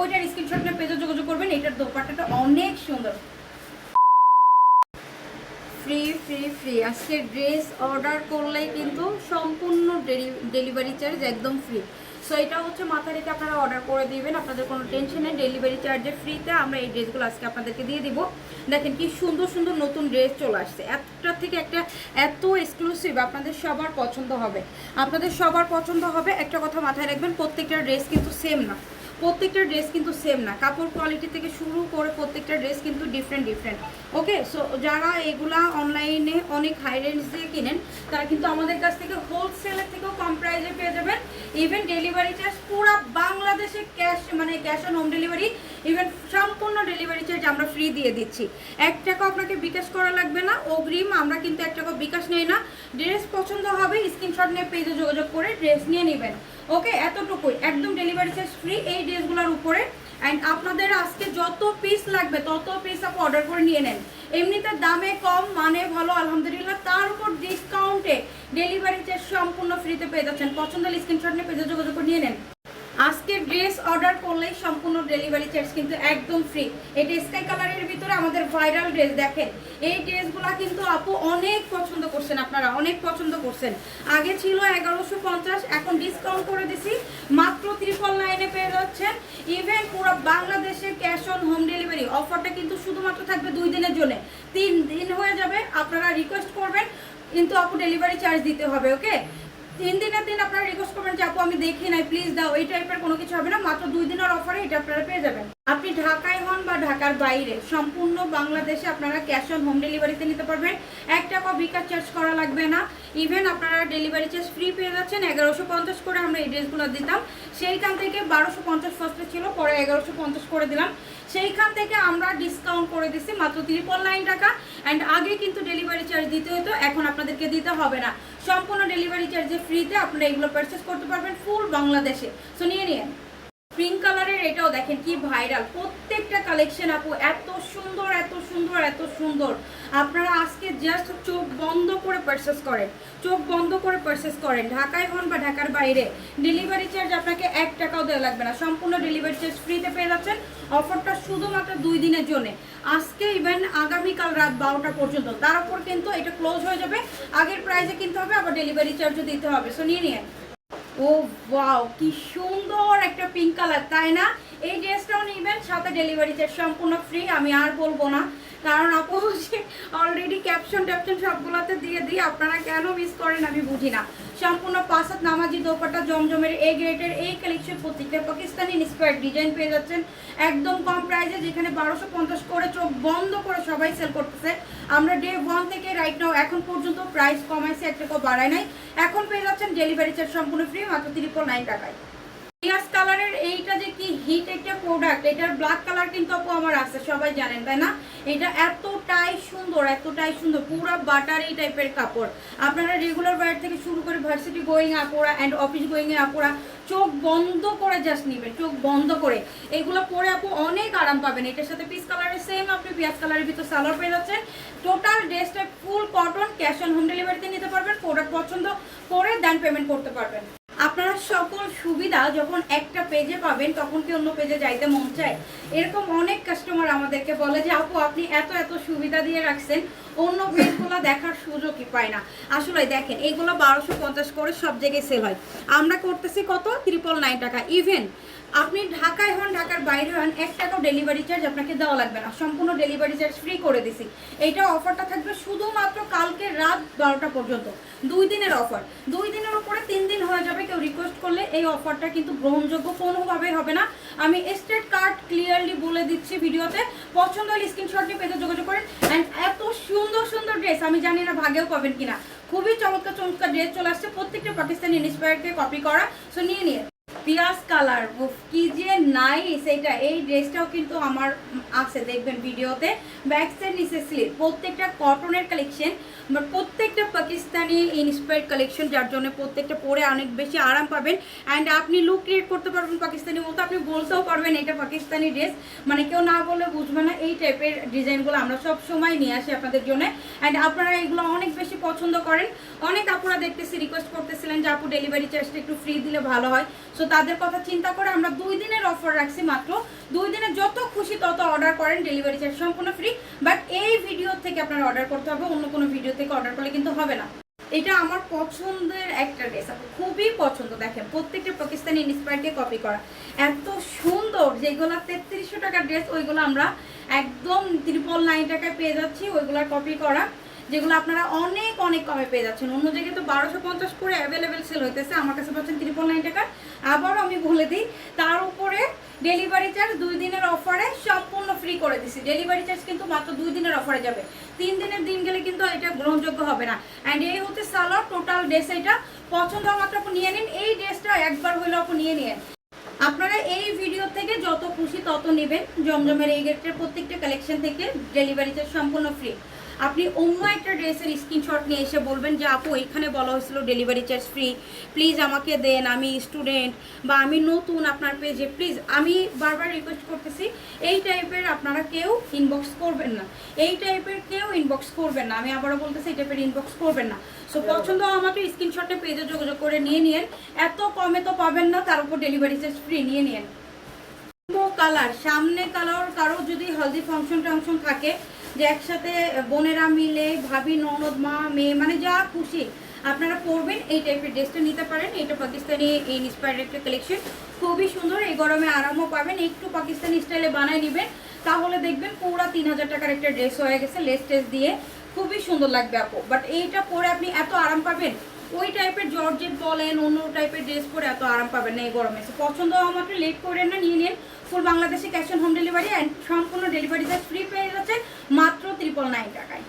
ওইটার স্ক্রিনশট নিয়ে পেজে যোগাযোগ করবেন এটার দোপাট্টাটা অনেক সুন্দর। ফ্রি ফ্রি ফ্রি আজকে ড্রেস অর্ডার করলেই কিন্তু সম্পূর্ণ ডেলিভারি চার্জ একদম ফ্রি সো এটা হচ্ছে মাথা রেখে আপনারা অর্ডার করে দিবেন, আপনাদের কোনো টেনশন নেই। ডেলিভারি চার্জে ফ্রিতে আমরা এই ড্রেসগুলো আজকে আপনাদেরকে দিয়ে দিব। দেখেন কি সুন্দর সুন্দর নতুন ড্রেস চলে আসছে। একটা থেকে একটা এত এক্সক্লুসিভ আপনাদের সবার পছন্দ হবে। আপনাদের সবার পছন্দ হবে, একটা কথা মাথায় রাখবেন, প্রত্যেকটা ড্রেস কিন্তু সেম না। প্রত্যেকটা ড্রেস কিন্তু সেম না। কাপড় কোয়ালিটি থেকে শুরু করে প্রত্যেকটা ড্রেস কিন্তু ডিফারেন্ট ডিফারেন্ট ওকে সো যারা এগুলা অনলাইনে অনেক হাই রেঞ্জ দিয়ে কিনেন, তারা কিন্তু আমাদের কাছ থেকে হোলসেলের থেকেও কম প্রাইসে পেয়ে যাবেন। ইভেন ডেলিভারি চার্জ পুরো বাংলাদেশে ক্যাশ মানে cash on home delivery even সম্পূর্ণ ডেলিভারি চার্জ আমরা ফ্রি দিয়ে দিচ্ছি। এক টাকা আপনাকে বিকাশ করা লাগবে না। অগ্রিম আমরা কিন্তু এক টাকা বিকাশ নেই না। ড্রেস পছন্দ হবে স্ক্রিনশট নিয়ে পেজে যোগাযোগ করে ড্রেস নিয়ে নেবেন। ওকে এতটুকুই। একদম ডেলিভারি চার্জ ফ্রি এই ড্রেসগুলোর উপরে। অ্যান্ড আপনাদের আজকে যত পিস লাগবে, তত পিস আপনি অর্ডার করে নিয়ে নেন। এমনিতে দামে কম মানে ভালো, আলহামদুলিল্লাহ। তার উপর ডিসকাউন্টে ডেলিভারি চার্জ সম্পূর্ণ ফ্রিতে পেয়ে যাচ্ছেন। পছন্দ হলে স্ক্রিনশট নিয়ে পেজে যোগাযোগ করে নিয়ে নেন। আজকে ড্রেস অর্ডার করলেই সম্পূর্ণ ডেলিভারি চার্জ কিন্তু একদম ফ্রি। এটা স্কাই কালারের ভিতরে আমাদের ভাইরাল ড্রেস দেখেন। এই ড্রেসগুলো কিন্তু আপু অনেক পছন্দ করছেন আপনারা, অনেক পছন্দ করছেন। আগে ছিল এগারোশো পঞ্চাশ, এখন ডিসকাউন্ট করে দিছি। মাত্র ত্রিপল লাইনে পেয়ে যাচ্ছেন। ইভেন পুরো বাংলাদেশে ক্যাশ অন হোম ডেলিভারি অফারটা কিন্তু শুধুমাত্র থাকবে দুই দিনের জন্য। তিন দিন হয়ে যাবে, আপনারা রিকোয়েস্ট করবেন, কিন্তু আপু ডেলিভারি চার্জ দিতে হবে ওকে তিন দিনের দিন আপনারা রিকোয়েস্ট করবেন যে, আপু, আমি দেখি নাই প্লিজ দাও। এই টাইপের কোনো কিছু হবে না, মাত্র দুই দিনের অফারে এটা আপনারা পেয়ে যাবেন। আপনি ঢাকায় হন বা ঢাকার বাইরে, সম্পূর্ণ বাংলাদেশে আপনারা ক্যাশ অন হোম ডেলিভারিতে নিতে পারবেন। এক টাকা বিকাশ চার্জ করা লাগবে না। ইভেন আপনারা ডেলিভারি চার্জ ফ্রি পেয়ে যাচ্ছেন, এগারোশো পঞ্চাশ করে আমরা এই ড্রেসগুলো দিতাম। সেইখান থেকে বারোশো পঞ্চাশ ফার্স্টে ছিল, পরে এগারোশো পঞ্চাশ করে দিলাম। সেইখান থেকে আমরা ডিসকাউন্ট করে দিচ্ছি মাত্র ত্রিপল নাইন টাকা। অ্যান্ড আগে কিন্তু ডেলিভারি চার্জ দিতে হতো, এখন আপনাদেরকে দিতে হবে না। সম্পূর্ণ ডেলিভারি চার্জে ফ্রিতে আপনারা এগুলো পারচেস করতে পারবেন ফুল বাংলাদেশে। সো নিয়ে নিয়ে। পিঙ্ক কালারের এটাও দেখেন কি ভাইরাল প্রত্যেকটা কালেকশন আপু, এত সুন্দর এত সুন্দর এত সুন্দর। আপনারা আজকে জাস্ট চোখ বন্ধ করে পারচেস করেন। চোখ বন্ধ করে পারচেস করেন। ঢাকায় হন বা ঢাকার বাইরে ডেলিভারি চার্জ আপনাকে এক টাকাও দেওয়া লাগবে না। সম্পূর্ণ ডেলিভারি চার্জ ফ্রিতে পেয়ে যাচ্ছেন। অফারটা শুধুমাত্র দুই দিনের জন্যে। আজকে ইভেন আগামীকাল রাত বারোটা পর্যন্ত। তার উপর কিন্তু এটা ক্লোজ হয়ে যাবে। আগের প্রাইসে কিনতে হবে, আবার ডেলিভারি চার্জও দিতে হবে। সো নিয়ে নিয়ে। ও ওয়াও কি সুন্দর একটা পিঙ্ক কালার তাই না? এই ড্রেসটাও নেবেন, সাথে ডেলিভারি চার্জ সম্পূর্ণ ফ্রি আমি আর বলব না। কারণ আপু অলরেডি ক্যাপশন ট্যাপশন সবগুলোতে দিয়ে দিই, আপনারা কেন মিস করেন আমি বুঝি না। সম্পূর্ণ পাঁচাত নামাজি দোপাটা জমজমের এই গ্রেটের এই কালেকশন প্রত্যেকটা পাকিস্তানি ইন্সপায়ার্ড ডিজাইন পেয়ে যাচ্ছেন। একদম কম প্রাইসে যেখানে বারোশো পঞ্চাশ করে চোখ বন্ধ করে সবাই সেল করতেছে। আমরা ডে ওয়ান থেকে রাইট নাও এখন পর্যন্ত প্রাইস কমাইছে এক টাকা বাড়ায় নাই। এখন পেয়ে যাচ্ছেন ডেলিভারি চার্জ সম্পূর্ণ ফ্রি মাত্র ত্রিপল নাইন টাকায়। কালারের কি হিট একটা প্রোডাক্ট এটার ব্ল্যাক কালার কিন্তু আপু আমার আছে, সবাই জানেন, তাই না? এটা এতটাই সুন্দর এতটাই সুন্দর, পুরো বাটারি টাইপের কাপড়। আপনারা রেগুলার ওয়্যার থেকে শুরু করে ভার্সিটি গোয়িং আপুরা অ্যান্ড অফিস গোয়িং এ আপুরা চোখ বন্ধ করে জাস্ট নেবেন, চোখ বন্ধ করে। এগুলো পরে আপু অনেক আরাম পাবেন। এটার সাথে পিস কালারের সেম আপনি পিয়াজ কালারের ভিতর সালোয়ার পেয়ে যাচ্ছেন। টোটাল ড্রেসটা full cotton cash on home ডেলিভারিতে নিতে পারবেন প্রোডাক্ট পছন্দ করে দেন পেমেন্ট করতে পারবেন। আপনারা সকল সুবিধা যখন একটা পেজে পাবেন, তখন কি অন্য পেজে যাইতে মন চায়? এরকম অনেক কাস্টমার আমাদেরকে বলে যে, আপু, আপনি এত এত সুবিধা দিয়ে রাখছেন। অন্য পেজগুলো দেখার সুযোগই পায় না। আসলে দেখেন, এগুলো বারোশো পঞ্চাশ করে সব জায়গায় সেল হয়। আমরা করতেছি কত? ত্রিপল নাইন টাকা। ইভেন আপনি ঢাকায় হন, ঢাকার বাইরে হন, এক টাকাও ডেলিভারি চার্জ আপনাকে দেওয়া লাগবে না। সম্পূর্ণ ডেলিভারি চার্জ ফ্রি করে দিছি। এইটা অফারটা থাকবে শুধুমাত্র কালকে রাত বারোটা পর্যন্ত। দুই দিনের অফার দুই দিনের উপরে তিন দিন হয়ে যাবে কেউ রিকোয়েস্ট করলে এই অফারটা কিন্তু গ্রহণযোগ্য কোনোভাবেই হবে না। আমি স্টেট কার্ড ক্লিয়ারলি বলে দিচ্ছি ভিডিওতে। পছন্দ হলে স্ক্রিনশট নিয়ে পেতে যোগাযোগ করেন। অ্যান্ড এত সুন্দর সুন্দর ড্রেস আমি জানি না ভাগেও পাবেন কিনা। খুবই চমৎকার চমৎকার ড্রেস চলে আসছে। প্রত্যেকটা পাকিস্তানি ইন্সপায়ারকে কপি করা। সো নিয়ে নিয়ে। পিয়াজ কালার কি যে নাইস এটা। এই ড্রেসটাও কিন্তু আমার আছে, দেখবেন ভিডিওতে। ব্যাক সাইড নিচে স্লিপ প্রত্যেকটা কটনের কালেকশন বাট প্রত্যেকটা পাকিস্তানি ইন্সপায়ার্ড কালেকশন যার জন্য প্রত্যেকটা পরে অনেক বেশি আরাম পাবেন। অ্যান্ড আপনি লুক ক্রিয়েট করতে পারবেন পাকিস্তানি মতো আপনি বলতেও পারবেন এটা পাকিস্তানি ড্রেস মানে কেউ না বললে বুঝবে না, এই টাইপের ডিজাইনগুলো আমরা সব সময় নিয়ে আসি আপনাদের জন্য। অ্যান্ড আপনারা এগুলো অনেক বেশি পছন্দ করেন। অনেক আপুরা দেখতেছি রিকোয়েস্ট করতেছিলেন যে, আপু ডেলিভারি চার্জটা একটু ফ্রি দিলে ভালো হয়। সো তাদের কথা চিন্তা করে আমরা দুই দিনের অফার রাখছি মাত্র। দুই দিনে যত খুশি তত অর্ডার করেন ডেলিভারি চার্জ সম্পূর্ণ ফ্রি বাট এই ভিডিও থেকে আপনারা অর্ডার করতে হবে, অন্য কোনো ভিডিও থেকে অর্ডার করলে কিন্তু হবে না। এটা আমার পছন্দের একটা ড্রেস খুবই পছন্দ, দেখেন। প্রত্যেকটা পাকিস্তানি ইন্সপায়ারকে কপি করা। এত সুন্দর, যেগুলো তেত্রিশশো টাকার ড্রেস ওইগুলো আমরা একদম ত্রিপল নাইন টাকায় পেয়ে যাচ্ছি, ওইগুলো কপি করা। যেগুলো আপনারা অনেক অনেক কমে পেয়ে যাচ্ছেন। অন্য জায়গায় তো বারোশো পঞ্চাশ করে অ্যাভেলেবেল সেল হইতেছে। আমার কাছে পাচ্ছেন ত্রিপল নাইন টাকা আবারও আমি বলে দিই, তার উপরে ডেলিভারি চার্জ দুই দিনের অফারে সম্পূর্ণ ফ্রি করে দিছি। ডেলিভারি চার্জ কিন্তু মাত্র দুই দিনের অফারে যাবে। তিন দিনের দিন গেলে কিন্তু এটা গ্রহণযোগ্য হবে না। অ্যান্ড এই হচ্ছে সালোয়ার টোটাল ড্রেস এটা। পছন্দ মাত্র আপনি নিয়ে নিন। এই ড্রেসটা একবার হইলেও আপনি নিয়ে নিন আপনারা এই ভিডিও থেকে যত খুশি তত নেবেন। জমজমের এই গেটের প্রত্যেকটা কালেকশন থেকে ডেলিভারি চার্জ সম্পূর্ণ ফ্রি আপনি অন্য একটা ড্রেসের স্ক্রিনশট নিয়ে এসে বলবেন যে, আপু এখানে বলা হয়েছিল ডেলিভারি চার্জ ফ্রি প্লিজ আমাকে দেন, আমি স্টুডেন্ট বা আমি নতুন আপনার পেজে প্লিজ আমি বারবার রিকোয়েস্ট করতেছি, এই টাইপের আপনারা কেউ ইনবক্স করবেন না, এই টাইপের কেউ ইনবক্স করবেন না, আমি আবারও বলতেছি, এই টাইপের ইনবক্স করবেন না সো পছন্দ আমাকে স্ক্রিনশটে পেজে যোগাযোগ করে নিয়ে নিন এত কমে তো পাবেন না, তার উপর ডেলিভারি চার্জ ফ্রি নিয়ে নিন কালার, সামনে কালার কারও যদি হলদি ফাংশন টাংশন থাকে যে একসাথে বোনেরা মিলে, ভাবি, ননদ, মা, মেয়ে মানে যা খুশি আপনারা পরবেন, এই টাইপের ড্রেসটা নিতে পারেন। এটা পাকিস্তানি ইন্সপায়ার্ড একটা কালেকশন খুবই সুন্দর, এই গরমে আরামও পাবেন, একটু পাকিস্তানি স্টাইলে বানায় নেবেন। তাহলে দেখবেন পুরো তিন হাজার টাকার একটা ড্রেস হয়ে গেছে লেস টেস দিয়ে। খুবই সুন্দর লাগবে আপু। বাট এইটা পরে আপনি এত আরাম পাবেন। ওই টাইপের জর্জেট বলেন, অন্য টাইপের ড্রেস পরে এত আরাম পাবেন না এই গরমে। পছন্দ হওয়া মাত্র লেট করেন না, নিয়ে নিন। ফুল বাংলাদেশে cash on home delivery and সম্পূর্ণ ডেলিভারি চার্জ ফ্রি পেয়ে যাচ্ছে মাত্র ত্রিপল নাইন টাকায়।